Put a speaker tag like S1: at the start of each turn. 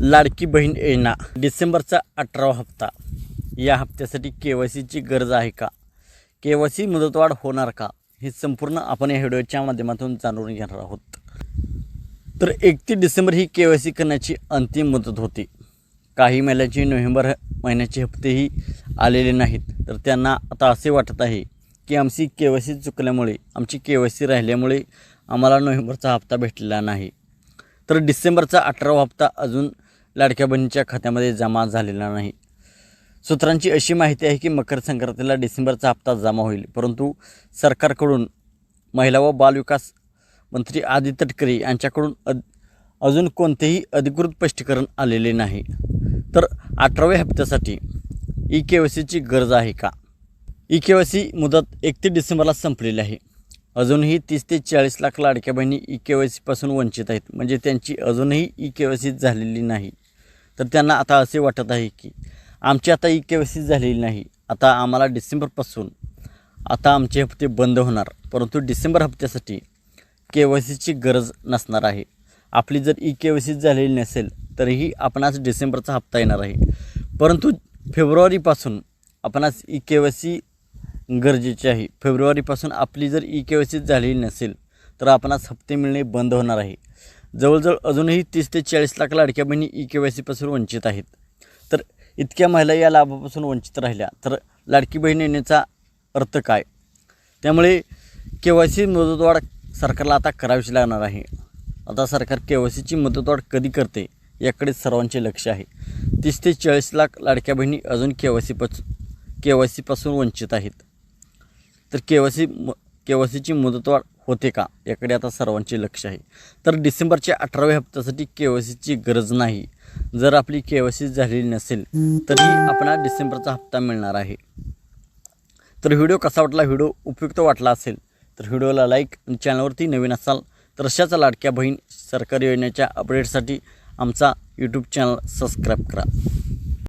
S1: लाडकी बहीण योजना. डिसेंबरचा अठरावा हप्ता. या हप्त्यासाठी के वाय सीची गरज आहे का? के वाय सी मुदतवाढ होणार का? हे संपूर्ण आपण या व्हिडिओच्या माध्यमातून जाणून घेणार आहोत. तर एकतीस डिसेंबर ही के वाय सी करण्याची अंतिम मुदत होती. काही महिन्याची नोव्हेंबर महिन्याचे हप्तेही आलेले नाहीत. तर त्यांना आता असे वाटत आहे की आमची के वाय सी चुकल्यामुळे आमची के वाय सी राहिल्यामुळे आम्हाला नोव्हेंबरचा हप्ता भेटलेला नाही. तर डिसेंबरचा अठरावा हप्ता अजून लाडक्या बहिणीच्या खात्यामध्ये जमा झालेला नाही. सूत्रांची अशी माहिती आहे की मकर संक्रांतीला डिसेंबरचा हप्ता जमा होईल. परंतु सरकारकडून महिला व बालविकास मंत्री आदित्य तटकरे यांच्याकडून अद अजून कोणतेही अधिकृत स्पष्टीकरण आलेले नाही. तर अठराव्या हप्त्यासाठी ई के वाय सीची गरज आहे का? ई के वाय सी मुदत एकतीस डिसेंबरला संपलेली आहे. अजूनही तीस ते चाळीस लाख लाडक्या बहिणी ई के वाय सीपासून वंचित आहेत. म्हणजे त्यांची अजूनही ई के वाय सी झालेली नाही. तर त्यांना आता असे वाटत आहे की आमची आता ई के वाय सी झालेली नाही. आता आम्हाला डिसेंबरपासून आता आमचे हप्ते बंद होणार. परंतु डिसेंबर हप्त्यासाठी के वाय सीची गरज नसणार आहे. आपली जर ई के वाय सी झालेली नसेल तरीही आपणास डिसेंबरचा हप्ता येणार आहे. परंतु फेब्रुवारीपासून आपणास ई के वाय सी गरजेची आहे. फेब्रुवारीपासून आपली जर ई के वाय सी झालेली नसेल तर आपणास हप्ते मिळणे बंद होणार आहे. जवळजवळ अजूनही तीस ते चाळीस लाख लाडक्या बहिणी ई के वाय सीपासून वंचित आहेत. तर इतक्या महिला या लाभापासून वंचित राहिल्या. तर लाडकी बहीण येण्याचा अर्थ काय? त्यामुळे के वाय सी मुदतवाढ सरकारला आता करावीच लागणार आहे. आता सरकार के वाय सीची मुदतवाढ कधी करते याकडे सर्वांचे लक्ष आहे. तीस ते चाळीस लाख लाडक्या बहिणी अजून के वाय सीपासून के वाय सीपासून वंचित आहेत. तर के वाय सी म के वाय सीची मुदतवाढ होते का? याकडे आता सर्वांचे लक्ष आहे. तर डिसेंबरच्या अठराव्या हप्त्यासाठी के वाय सीची गरज नाही. जर आपली के वाय सी झालेली नसेल तरी आपणाला डिसेंबरचा हप्ता मिळणार आहे. तर व्हिडिओ कसा वाटला? व्हिडिओ उपयुक्त वाटला असेल तर व्हिडिओला लाईक आणि चॅनलवरती नवीन असाल तर अशाच लाडक्या बहीण सरकारी योजनेच्या अपडेटसाठी आमचा यूट्यूब चॅनल सबस्क्राईब करा.